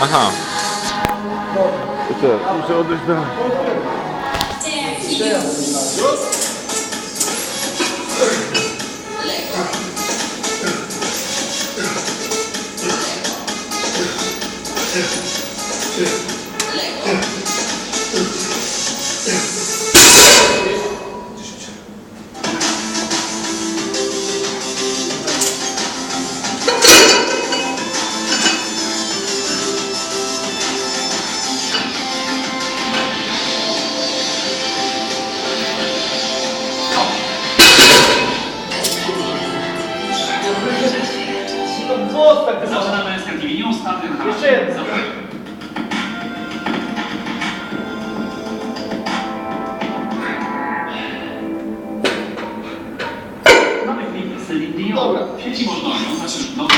Aha. To co, muszę odejść na... głos tak wysoki. Zaczynamy z tym imieniu, ostatnim Jeszcze jeden. Mamy klip z Lindio, Dobra. sieci wolnością, znaczy, no